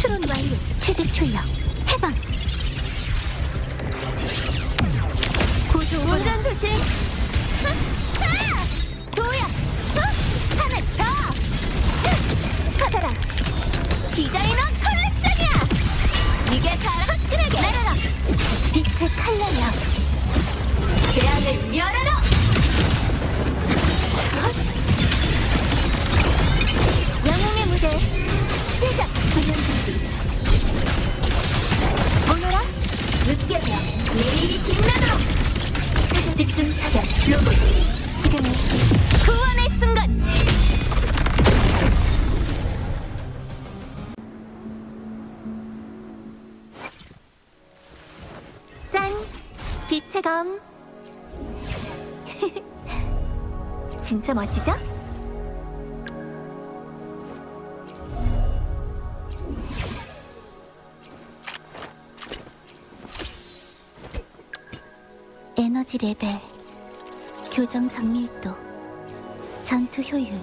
추론 완료. 최대 출력. 해방. 고조 운전 조심. 도야. 하나 더. 가자라. 디자이너 컬렉션이야. 이게 바로 끈하게 날아라. 빛의 칼날이야. 제안을 열어라. 지금 구원의 순간. 짠. 빛의 검. 진짜 멋지죠? 에너지 레벨. 교정 정밀도, 전투 효율,